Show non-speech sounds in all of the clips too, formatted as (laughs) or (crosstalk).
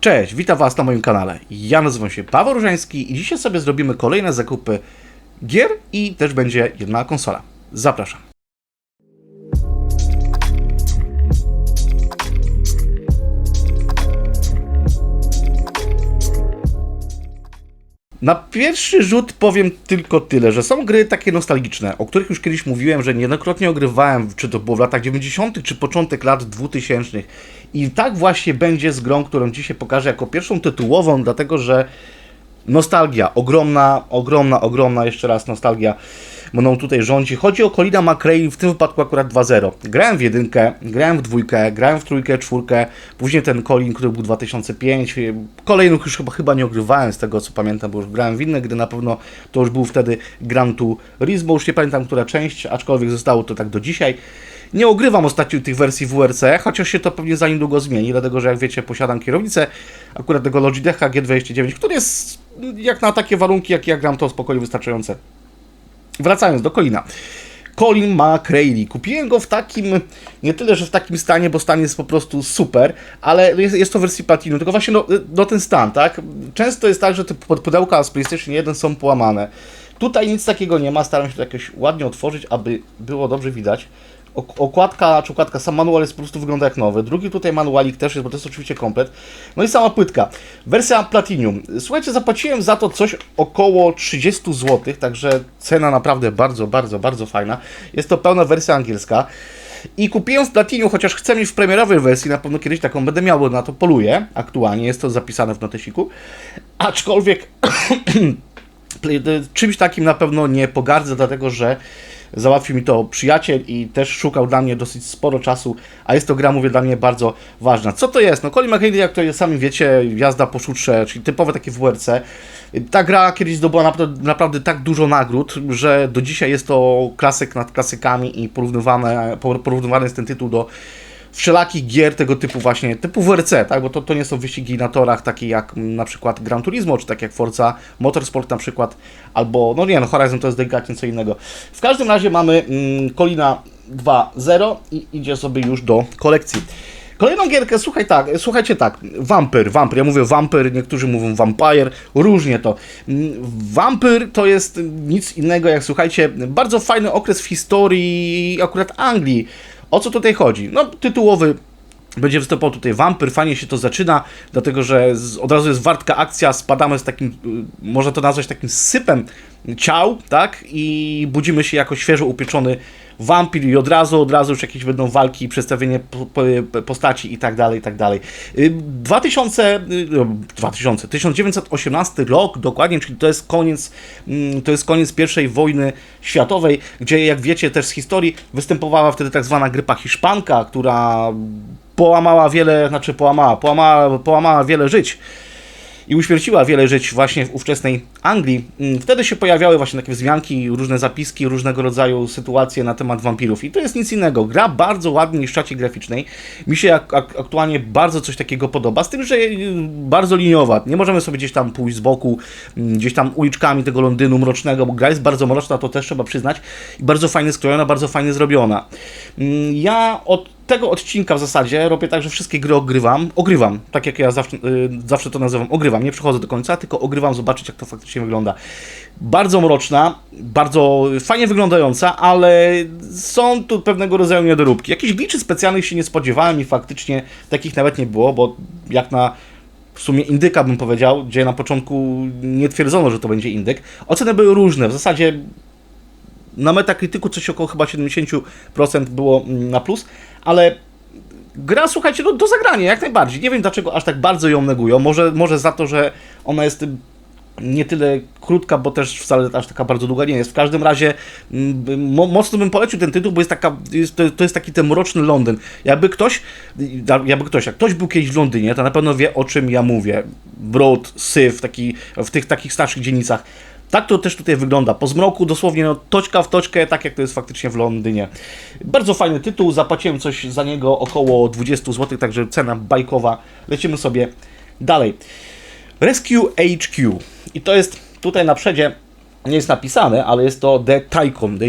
Cześć, witam Was na moim kanale. Ja nazywam się Paweł Różański i dzisiaj sobie zrobimy kolejne zakupy gier i też będzie jedna konsola. Zapraszam. Na pierwszy rzut powiem tylko tyle, że są gry takie nostalgiczne, o których już kiedyś mówiłem, że niejednokrotnie ogrywałem, czy to było w latach 90., czy początek lat 2000. I tak właśnie będzie z grą, którą dzisiaj pokażę jako pierwszą tytułową, dlatego że nostalgia, ogromna, ogromna, ogromna, jeszcze raz nostalgia mną tutaj rządzi. Chodzi o Colina McRae, w tym wypadku akurat 2.0. Grałem w jedynkę, grałem w dwójkę, grałem w trójkę, czwórkę, później ten Colin, który był 2005. Kolejnych już chyba, chyba nie ogrywałem z tego co pamiętam, bo już grałem w inne gry, na pewno to już był wtedy Gran Turismo, już nie pamiętam która część, aczkolwiek zostało to tak do dzisiaj. Nie ogrywam ostatnio tych wersji WRC, chociaż się to pewnie za niedługo zmieni, dlatego że jak wiecie, posiadam kierownicę akurat tego Logitecha G29, który jest jak na takie warunki, jak ja gram, to spokojnie wystarczające. Wracając do Colina. Colin McRae. Kupiłem go w takim, nie tyle, że w takim stanie, bo stan jest po prostu super, ale jest, jest to w wersji Platinum, tylko właśnie no, no ten stan, tak? Często jest tak, że te pudełka z PlayStation 1 są połamane. Tutaj nic takiego nie ma, staram się to jakoś ładnie otworzyć, aby było dobrze widać. Ok- Okładka, czy okładka, sam manual jest po prostu wygląda jak nowy. Drugi tutaj manualik też jest, bo to jest oczywiście komplet. No i sama płytka. Wersja Platinum. Słuchajcie, zapłaciłem za to coś około 30 zł, także cena naprawdę bardzo, bardzo, bardzo fajna. Jest to pełna wersja angielska. I kupiłem w Platinum, chociaż chcę mieć w premierowej wersji, na pewno kiedyś taką będę miał, bo na to poluję aktualnie, jest to zapisane w notesiku. Aczkolwiek (clears throat) czymś takim na pewno nie pogardzę, dlatego że załatwił mi to przyjaciel i też szukał dla mnie dosyć sporo czasu, a jest to gra, mówię, dla mnie bardzo ważna. Co to jest? No Colin McRae, jak to sami wiecie, jazda po szutrze, czyli typowe takie WRC. Ta gra kiedyś zdobyła naprawdę, naprawdę tak dużo nagród, że do dzisiaj jest to klasyk nad klasykami i porównywane, porównywany jest ten tytuł do wszelakich gier tego typu właśnie, typu WRC, tak, bo to, to nie są wyścigi na torach takie jak na przykład Gran Turismo, czy tak jak Forza Motorsport na przykład, albo, no nie, no Horizon to jest delikatnie co innego. W każdym razie mamy mm, Kolina 2.0 i idzie sobie już do kolekcji. Kolejną gierkę, słuchaj tak, słuchajcie tak, Vampyr, Vampyr, ja mówię Vampyr, niektórzy mówią Vampire, różnie to. Mm, Vampyr to jest nic innego jak, słuchajcie, bardzo fajny okres w historii akurat Anglii. O co tutaj chodzi? No, tytułowy będzie występował tutaj wampir, fajnie się to zaczyna, dlatego że z, od razu jest wartka akcja, spadamy z takim, y, można to nazwać takim sypem ciał, tak? I budzimy się jako świeżo upieczony wampir i od razu, od razu już jakieś będą walki, przedstawienie po, po, postaci i tak dalej, i tak dalej. Y, 2000, y, 2000, 1918 rok dokładnie, czyli to jest koniec, mm, to jest koniec pierwszej wojny światowej, gdzie jak wiecie też z historii występowała wtedy tak zwana grypa hiszpanka, która połamała wiele, znaczy połamała, połamała, połamała wiele żyć i uśmierciła wiele żyć właśnie w ówczesnej Anglii. Mm, Wtedy się pojawiały właśnie takie wzmianki, różne zapiski, różnego rodzaju sytuacje na temat wampirów. I to jest nic innego. Gra bardzo ładnie w sztacie graficznej. Mi się ak- aktualnie bardzo coś takiego podoba, z tym, że y, bardzo liniowa. Nie możemy sobie gdzieś tam pójść z boku, mm, gdzieś tam uliczkami tego Londynu mrocznego, bo gra jest bardzo mroczna, to też trzeba przyznać. I bardzo fajnie skrojona, bardzo fajnie zrobiona. Mm, Ja od tego odcinka w zasadzie robię tak, że wszystkie gry ogrywam. Ogrywam, tak jak ja zawsze, y, zawsze to nazywam. Ogrywam, nie przychodzę do końca, tylko ogrywam, zobaczyć jak to faktycznie wygląda. Bardzo mroczna, bardzo fajnie wyglądająca, ale są tu pewnego rodzaju niedoróbki. Jakichś gliczy specjalnych się nie spodziewałem i faktycznie takich nawet nie było, bo jak na w sumie indyka bym powiedział, gdzie na początku nie twierdzono, że to będzie indyk. Oceny były różne, w zasadzie na Metacriticu coś około chyba 70% było mm, na plus, ale gra, słuchajcie, no, do zagrania jak najbardziej. Nie wiem dlaczego aż tak bardzo ją negują. Może, może za to, że ona jest nie tyle krótka, bo też wcale aż taka bardzo długa nie jest. W każdym razie mm, mo, mocno bym polecił ten tytuł, bo jest taka, jest, to, to jest taki ten mroczny Londyn. Jakby ktoś, jakby ktoś, jak ktoś był kiedyś w Londynie, to na pewno wie o czym ja mówię. Broad, syf, taki, w tych takich starszych dzielnicach. Tak to też tutaj wygląda. Po zmroku dosłownie no, toczka w toczkę, tak jak to jest faktycznie w Londynie. Bardzo fajny tytuł, zapłaciłem coś za niego około 20 zł, także cena bajkowa. Lecimy sobie dalej. Rescue HQ. I to jest tutaj na przedzie nie jest napisane, ale jest to The Tycoon, The,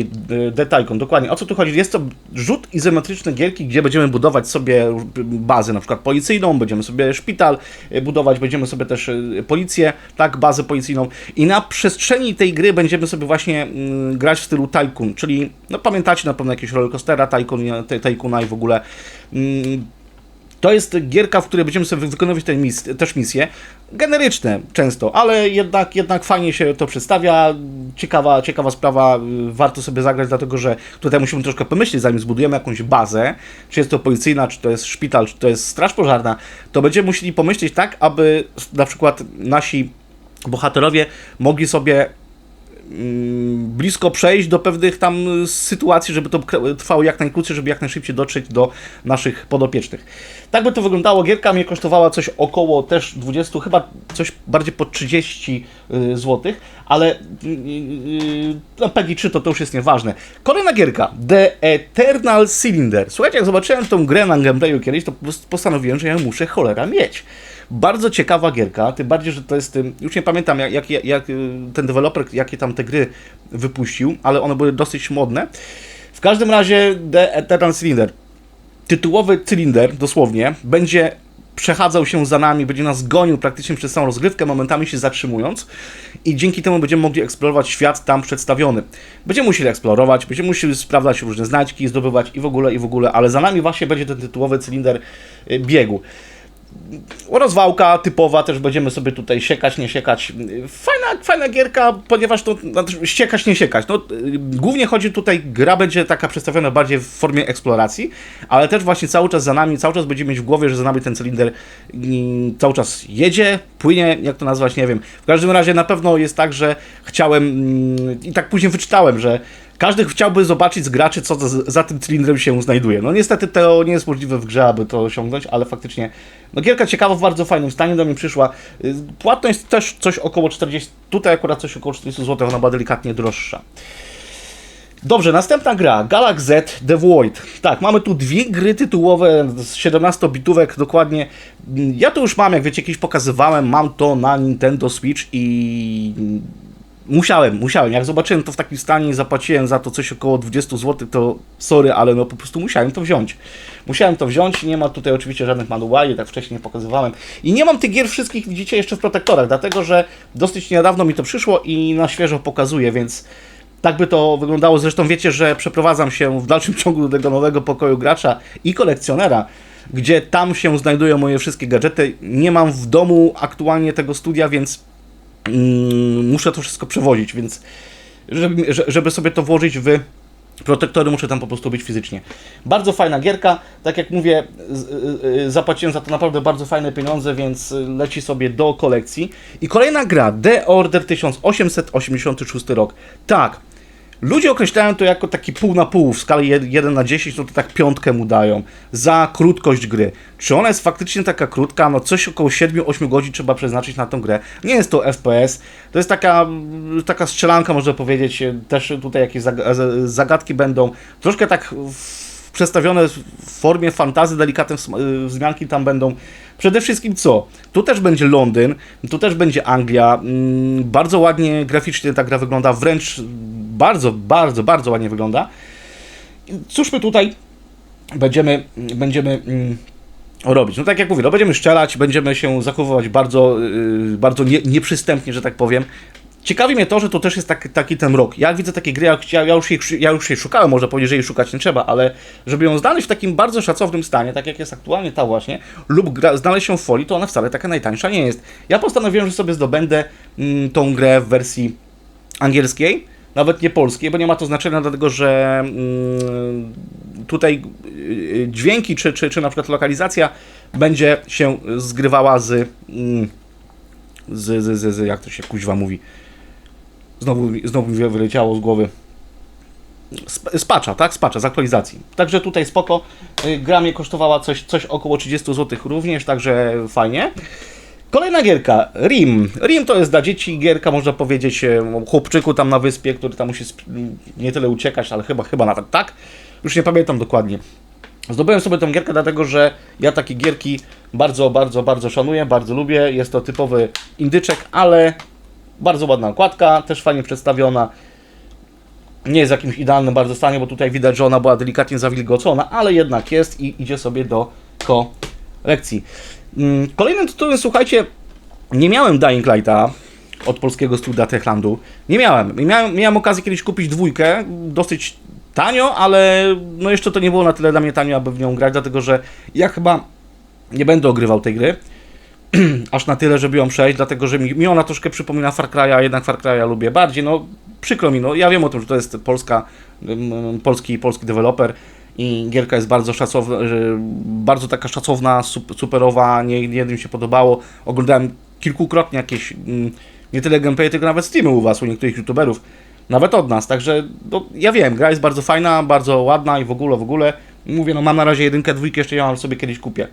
The Tycoon, dokładnie. O co tu chodzi? Jest to rzut izometryczny gierki, gdzie będziemy budować sobie bazę, na przykład policyjną, będziemy sobie szpital e, budować, będziemy sobie też e, policję, tak, bazę policyjną i na przestrzeni tej gry będziemy sobie właśnie mm, grać w stylu Tycoon, czyli, no pamiętacie na pewno jakiegoś rollercoastera, Tycoon, Ty- Tycoona i w ogóle mm, to jest gierka, w której będziemy sobie wykonywać te mis też misje. Generyczne często, ale jednak, jednak fajnie się to przedstawia. Ciekawa, ciekawa sprawa, warto sobie zagrać, dlatego że tutaj musimy troszkę pomyśleć, zanim zbudujemy jakąś bazę, czy jest to policyjna, czy to jest szpital, czy to jest straż pożarna, to będziemy musieli pomyśleć tak, aby na przykład nasi bohaterowie mogli sobie blisko przejść do pewnych tam y, sytuacji, żeby to trwało jak najkrócej, żeby jak najszybciej dotrzeć do naszych podopiecznych. Tak by to wyglądało. Gierka mnie kosztowała coś około też 20, chyba coś bardziej po 30 zł, ale y, y, no PEGI 3 to, to już jest nieważne. Kolejna gierka, The Eternal Cylinder. Słuchajcie, jak zobaczyłem tą grę na gameplayu kiedyś, to pos- postanowiłem, że ja muszę cholera mieć. Bardzo ciekawa gierka, tym bardziej, że to jest, ym, już nie pamiętam jak, jak, jak y, ten deweloper, jakie tam te gry wypuścił, ale one były dosyć modne. W każdym razie The Eternal Cylinder, tytułowy cylinder, dosłownie, będzie przechadzał się za nami, będzie nas gonił praktycznie przez całą rozgrywkę, momentami się zatrzymując i dzięki temu będziemy mogli eksplorować świat tam przedstawiony. Będziemy musieli eksplorować, będziemy musieli sprawdzać różne znajdźki, zdobywać i w ogóle, i w ogóle, ale za nami właśnie będzie ten tytułowy cylinder y, biegu. Rozwałka typowa, też będziemy sobie tutaj siekać, nie siekać. Fajna, fajna gierka, ponieważ to znaczy, siekać, nie siekać. No, y, głównie chodzi tutaj, gra będzie taka przedstawiona bardziej w formie eksploracji, ale też właśnie cały czas za nami, cały czas będziemy mieć w głowie, że za nami ten cylinder mm, cały czas jedzie, płynie, jak to nazwać, nie wiem. W każdym razie na pewno jest tak, że chciałem mm, i tak później wyczytałem, że każdy chciałby zobaczyć z graczy, co za, za tym cylindrem się znajduje. No niestety to nie jest możliwe w grze, aby to osiągnąć, ale faktycznie no gierka ciekawa, w bardzo fajnym stanie do mnie przyszła. Y, Płatność też coś około 40, tutaj akurat coś około 40 zł, ona była delikatnie droższa. Dobrze, następna gra, Galax Z The Void. Tak, mamy tu dwie gry tytułowe z 17-bitówek dokładnie. Ja to już mam, jak wiecie, kiedyś pokazywałem, mam to na Nintendo Switch i musiałem, musiałem. Jak zobaczyłem to w takim stanie i zapłaciłem za to coś około 20 zł, to sorry, ale no po prostu musiałem to wziąć. Musiałem to wziąć, nie ma tutaj oczywiście żadnych manuali, tak wcześniej nie pokazywałem. I nie mam tych gier wszystkich, widzicie, jeszcze w protektorach, dlatego że dosyć niedawno mi to przyszło i na świeżo pokazuję, więc tak by to wyglądało. Zresztą wiecie, że przeprowadzam się w dalszym (laughs) ciągu do tego nowego pokoju gracza i kolekcjonera, gdzie tam się znajdują moje wszystkie gadżety. Nie mam w domu aktualnie tego studia, więc muszę to wszystko przewozić, więc żeby, że- żeby sobie to włożyć w protektory, muszę tam po prostu być fizycznie. Bardzo fajna gierka, tak jak mówię, y, y, zapłaciłem za to naprawdę bardzo fajne pieniądze, więc leci sobie do kolekcji. I kolejna gra, The Order 1886 rok. Tak, Ludzie określają to jako taki pół na pół, w skali 1 na 10, no to tak piątkę mu dają za krótkość gry. Czy ona jest faktycznie taka krótka? No coś około 7-8 godzin trzeba przeznaczyć na tą grę. Nie jest to FPS, to jest taka, mm, taka strzelanka, można powiedzieć. Też tutaj jakieś zagadki będą. Troszkę tak przedstawione w formie fantazy, delikatne wzmianki tam będą. Przede wszystkim co? Tu też będzie Londyn, tu też będzie Anglia. Mm, Bardzo ładnie graficznie ta gra wygląda, wręcz bardzo, bardzo, bardzo ładnie wygląda. Cóż my tutaj będziemy, będziemy mm, robić? No tak jak mówię, no będziemy strzelać, będziemy się zachowywać bardzo, yy, bardzo nie, nieprzystępnie, że tak powiem. Ciekawi mnie to, że to też jest taki, taki ten rok. Jak widzę takie gry, ja, ja, ja, już jej, ja już jej szukałem, może powiedzieć, że jej szukać nie trzeba, ale żeby ją znaleźć w takim bardzo szacownym stanie, tak jak jest aktualnie ta właśnie, lub gra, znaleźć ją w folii, to ona wcale taka najtańsza nie jest. Ja postanowiłem, że sobie zdobędę mm, tą grę w wersji angielskiej, nawet nie polskiej, bo nie ma to znaczenia, dlatego że mm, tutaj y, dźwięki, czy, czy, czy na przykład lokalizacja będzie się zgrywała z, mm, z, z, z, z jak to się kuźwa mówi, znowu, znowu mi wyleciało z głowy, patcha, tak? Z patcha, z aktualizacji. Także tutaj spoko. Y, Gra mnie kosztowała coś, coś około 30 zł również, także fajnie. Kolejna gierka, Rim. Rim to jest dla dzieci gierka, można powiedzieć, o chłopczyku tam na wyspie, który tam musi nie tyle uciekać, ale chyba, chyba nawet tak. Już nie pamiętam dokładnie. Zdobyłem sobie tę gierkę dlatego, że ja takie gierki bardzo, bardzo, bardzo szanuję, bardzo lubię. Jest to typowy indyczek, ale Bardzo ładna okładka, też fajnie przedstawiona. Nie jest w jakimś idealnym bardzo stanie, bo tutaj widać, że ona była delikatnie zawilgocona, ale jednak jest i idzie sobie do kolekcji. Mm, Kolejnym tytułem, słuchajcie, nie miałem Dying Lighta od polskiego studia Techlandu. Nie miałem. miałem. Miałem okazję kiedyś kupić dwójkę, dosyć tanio, ale no jeszcze to nie było na tyle dla mnie tanio, aby w nią grać, dlatego że ja chyba nie będę ogrywał tej gry. (clears throat) Aż na tyle, żeby ją przejść, dlatego że mi, mi ona troszkę przypomina Far Cry'a, jednak Far Cry'a lubię bardziej. No przykro mi, no ja wiem o tym, że to jest polska, polski, polski deweloper i gierka jest bardzo szacowna, bardzo taka szacowna, sup- superowa, nie, nie jednym się podobało. Oglądałem kilkukrotnie jakieś, nie tyle gameplay, tylko nawet streamy u Was, u niektórych youtuberów, nawet od nas, także no, ja wiem, gra jest bardzo fajna, bardzo ładna i w ogóle, w ogóle. Mówię, no mam na razie jedynkę, dwójkę jeszcze ja sobie kiedyś kupię.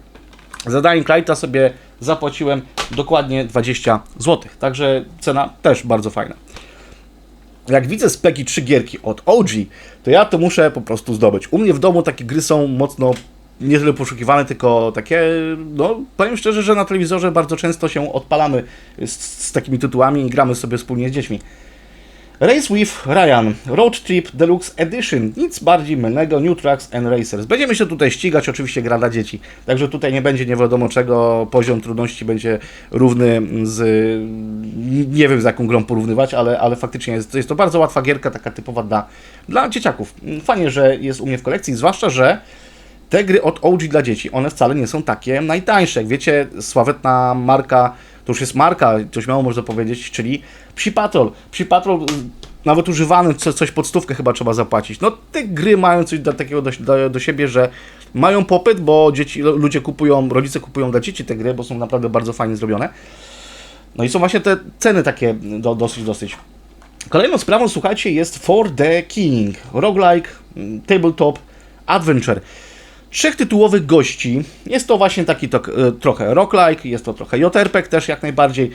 Za Dying Lighta sobie zapłaciłem dokładnie 20 zł, także cena też bardzo fajna. Jak widzę speki trzy gierki od OG, to ja to muszę po prostu zdobyć. U mnie w domu takie gry są mocno nie tyle poszukiwane, tylko takie, no powiem szczerze, że na telewizorze bardzo często się odpalamy z, z takimi tytułami i gramy sobie wspólnie z dziećmi. Race with Ryan, Road Trip Deluxe Edition. Nic bardziej mylnego, New Trucks and Racers. Będziemy się tutaj ścigać, oczywiście gra dla dzieci. Także tutaj nie będzie nie wiadomo czego, poziom trudności będzie równy z... Nie wiem z jaką grą porównywać, ale, ale faktycznie jest, jest to bardzo łatwa gierka, taka typowa dla, dla dzieciaków. Fajnie, że jest u mnie w kolekcji, zwłaszcza, że te gry od OG dla dzieci, one wcale nie są takie najtańsze. Jak wiecie, sławetna marka, to już jest marka, to śmiało można powiedzieć, czyli Psi Patrol. Psi Patrol, y, nawet używany, co, coś pod stówkę chyba trzeba zapłacić. No te gry mają coś do, takiego do, do, do siebie, że mają popyt, bo dzieci, ludzie kupują, rodzice kupują dla dzieci te gry, bo są naprawdę bardzo fajnie zrobione. No i są właśnie te ceny takie do, dosyć, dosyć. Kolejną sprawą, słuchajcie, jest For the King. Roguelike, mm, tabletop, adventure. Trzech tytułowych gości. Jest to właśnie taki to, e, trochę roguelike, jest to trochę JRPG też jak najbardziej.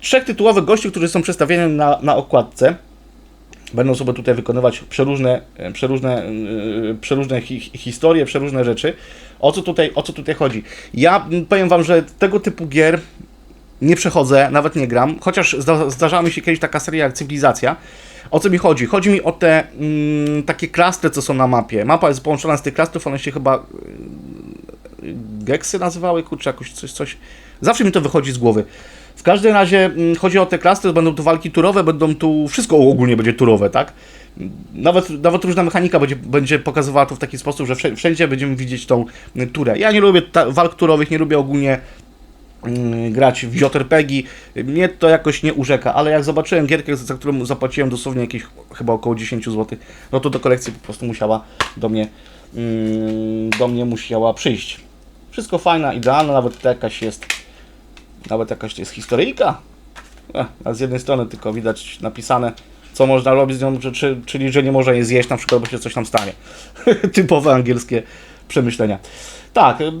Trzech tytułowych gości, którzy są przedstawieni na, na okładce. Będą sobie tutaj wykonywać przeróżne, e, przeróżne, e, przeróżne hi, historie, przeróżne rzeczy. O co, tutaj, o co tutaj chodzi? Ja powiem Wam, że tego typu gier nie przechodzę, nawet nie gram, chociaż zda, zdarzała mi się kiedyś taka seria jak Cywilizacja. O co mi chodzi? Chodzi mi o te mm, takie klastry, co są na mapie. Mapa jest połączona z tych klastrów, one się chyba y, Geksy nazywały, kurczę, jakoś coś, coś. Zawsze mi to wychodzi z głowy. W każdym razie mm, chodzi o te klastry, będą tu walki turowe, będą tu, wszystko ogólnie będzie turowe, tak? Nawet, nawet różna mechanika będzie, będzie pokazywała to w taki sposób, że wszędzie- będziemy widzieć tą y, turę. Ja nie lubię ta, walk turowych, nie lubię ogólnie grać w JRPG. Mnie to jakoś nie urzeka, ale jak zobaczyłem gierkę, za którą zapłaciłem dosłownie jakieś chyba około 10 zł, no to do kolekcji po prostu musiała do mnie, mm, do mnie musiała przyjść. Wszystko fajna, idealna, nawet jakaś jest, nawet jakaś jest historyjka. Eh, a z jednej strony tylko widać napisane, co można robić z nią, czy, czyli że nie można jej zjeść, na przykład, bo się coś tam stanie. (laughs) Typowe angielskie przemyślenia. Tak, y,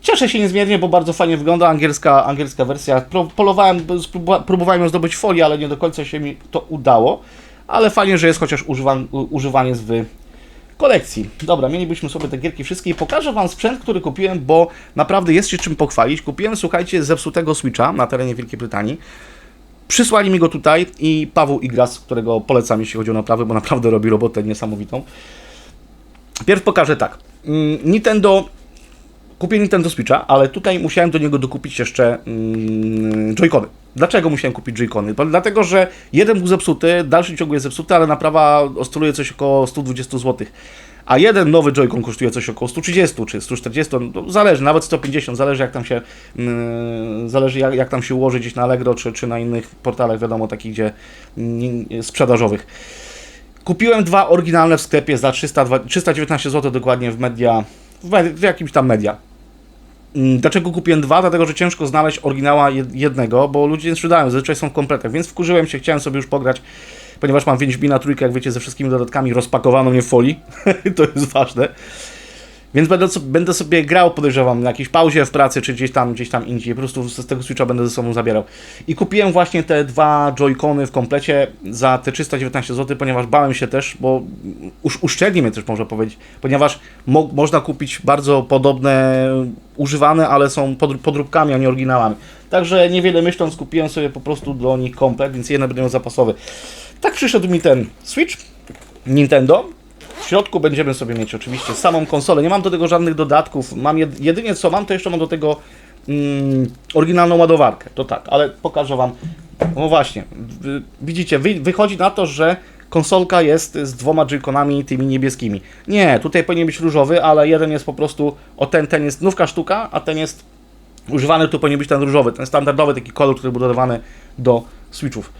cieszę się niezmiernie, bo bardzo fajnie wygląda angielska, angielska wersja. Polowałem, próbowałem ją zdobyć folię, ale nie do końca się mi to udało. Ale fajnie, że jest chociaż używan, u- używaniec w kolekcji. Dobra, mielibyśmy sobie te gierki wszystkie i pokażę Wam sprzęt, który kupiłem, bo naprawdę jest się czym pochwalić. Kupiłem, słuchajcie, zepsutego Switcha na terenie Wielkiej Brytanii. Przysłali mi go tutaj i Paweł Igras, którego polecam, jeśli chodzi o naprawy, bo naprawdę robi robotę niesamowitą. Pierw pokażę tak. Mm, Nintendo. Kupię Nintendo Switcha, ale tutaj musiałem do niego dokupić jeszcze mm, Joy-Cony. Dlaczego musiałem kupić Joy-Cony? Dlatego, że jeden był zepsuty, dalszy ciągu jest zepsuty, ale naprawa oscyluje coś około 120 zł. A jeden nowy Joy-Con kosztuje coś około 130 czy 140, no, zależy, nawet 150, zależy jak tam się, mm, zależy jak, jak tam się ułoży gdzieś na Allegro czy, czy na innych portalach, wiadomo, takich gdzie mm, sprzedażowych. Kupiłem dwa oryginalne w sklepie za 300, 319 zł dokładnie w media, w, jakimś tam media. Mm, Dlaczego kupiłem dwa? Dlatego, że ciężko znaleźć oryginała jed- jednego, bo ludzie nie sprzedają, zazwyczaj są w kompletach, więc wkurzyłem się, chciałem sobie już pograć, ponieważ mam Wiedźmina trójkę, jak wiecie, ze wszystkimi dodatkami rozpakowano mnie w folii, (laughs) to jest ważne. Więc będę, będę sobie grał, podejrzewam, na jakiejś pauzie w pracy, czy gdzieś tam, gdzieś tam indziej. Po prostu z tego Switcha będę ze sobą zabierał. I kupiłem właśnie te dwa Joy-Cony w komplecie za te 319 zł, ponieważ bałem się też, bo usz, uszczelni mnie też można powiedzieć, ponieważ mo, można kupić bardzo podobne, używane, ale są pod, podróbkami, a nie oryginałami. Także niewiele myśląc, kupiłem sobie po prostu do nich komplet, więc jeden będę miał zapasowy. Tak przyszedł mi ten Switch, Nintendo. W środku będziemy sobie mieć oczywiście samą konsolę. Nie mam do tego żadnych dodatków. Mam jed, jedynie co mam, to jeszcze mam do tego mm, oryginalną ładowarkę. To tak, ale pokażę Wam. No właśnie, widzicie, wy, wychodzi na to, że konsolka jest z dwoma joyconami tymi niebieskimi. Nie, tutaj powinien być różowy, ale jeden jest po prostu, o ten, ten jest nówka sztuka, a ten jest używany, tu powinien być ten różowy, ten standardowy taki kolor, który był dodawany do Switchów.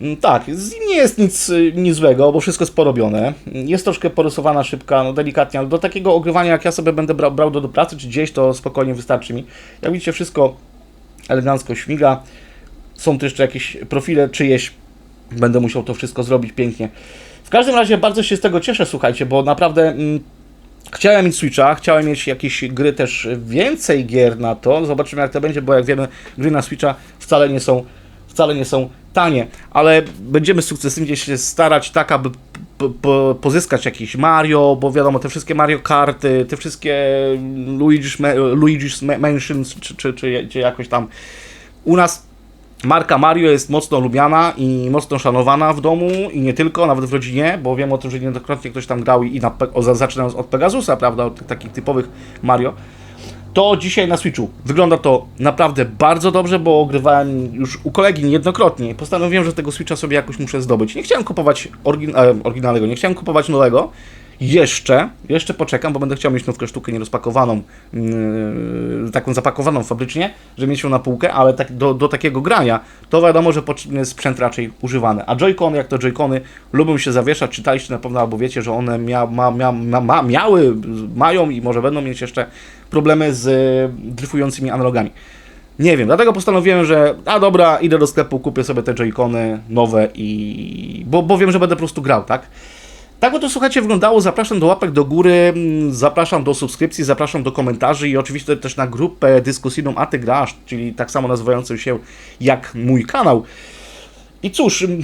Mm, Tak, nie jest nic, y, nic złego, bo wszystko jest porobione. Jest troszkę porysowana szybka, no delikatnie, ale do takiego ogrywania, jak ja sobie będę brał, brał do, do pracy czy gdzieś, to spokojnie wystarczy mi. Jak widzicie, wszystko elegancko śmiga. Są tu jeszcze jakieś profile czyjeś. Będę musiał to wszystko zrobić pięknie. W każdym razie bardzo się z tego cieszę, słuchajcie, bo naprawdę mm, chciałem mieć Switcha, chciałem mieć jakieś gry też, więcej gier na to. Zobaczymy jak to będzie, bo jak wiemy, gry na Switcha wcale nie są, wcale nie są tanie, ale będziemy sukcesywnie się starać tak, aby pozyskać jakiś Mario, bo wiadomo, te wszystkie Mario Karty, te wszystkie Luigi's, Luigi's Ma- Mansions, czy, czy, czy, czy jakoś tam u nas Marka Mario jest mocno lubiana i mocno szanowana w domu i nie tylko, nawet w rodzinie, bo wiem o tym, że niejednokrotnie ktoś tam grał i na, zaczynając od Pegasusa, prawda, od takich typowych Mario. To dzisiaj na Switchu wygląda to naprawdę bardzo dobrze, bo ogrywałem już u kolegi niejednokrotnie. Postanowiłem, że tego Switcha sobie jakoś muszę zdobyć. Nie chciałem kupować orygin- e, oryginalnego, nie chciałem kupować nowego. Jeszcze, jeszcze poczekam, bo będę chciał mieć nówkę sztukę nierozpakowaną, yy, taką zapakowaną fabrycznie, żeby mieć ją na półkę, ale tak, do, do takiego grania to wiadomo, że jest sprzęt raczej używany. A Joy-Con, jak to Joy-Cony, lubią się zawieszać, czytaliście na pewno albo wiecie, że one mia, ma, mia, ma, miały, mają i może będą mieć jeszcze problemy z y, dryfującymi analogami. Nie wiem, dlatego postanowiłem, że a dobra, idę do sklepu, kupię sobie te Joy-Cony nowe i... Bo, bo wiem, że będę po prostu grał, tak? Tak to słuchajcie wyglądało. Zapraszam do łapek do góry, mm, zapraszam do subskrypcji, zapraszam do komentarzy i oczywiście też na grupę dyskusyjną A Ty Grasz, czyli tak samo nazywającą się jak mój kanał. I cóż, mm,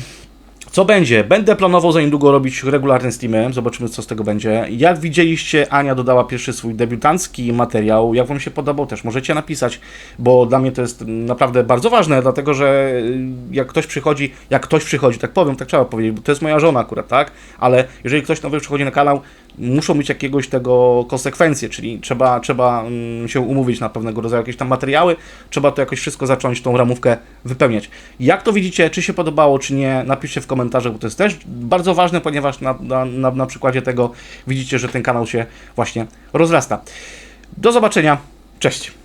co będzie? Będę planował za niedługo robić regularne streamy, zobaczymy co z tego będzie. Jak widzieliście, Ania dodała pierwszy swój debiutancki materiał. Jak Wam się podobał, też możecie napisać, bo dla mnie to jest naprawdę bardzo ważne, dlatego że y, jak ktoś przychodzi, jak ktoś przychodzi, tak powiem, tak trzeba powiedzieć, bo to jest moja żona akurat, tak? Ale jeżeli ktoś nowy przychodzi na kanał, muszą mieć jakiegoś tego konsekwencje, czyli trzeba, trzeba mm, się umówić na pewnego rodzaju jakieś tam materiały, trzeba to jakoś wszystko zacząć, tą ramówkę wypełniać. Jak to widzicie, czy się podobało, czy nie, napiszcie w komentarzach, bo to jest też bardzo ważne, ponieważ na, na, na, na przykładzie tego widzicie, że ten kanał się właśnie rozrasta. Do zobaczenia, cześć!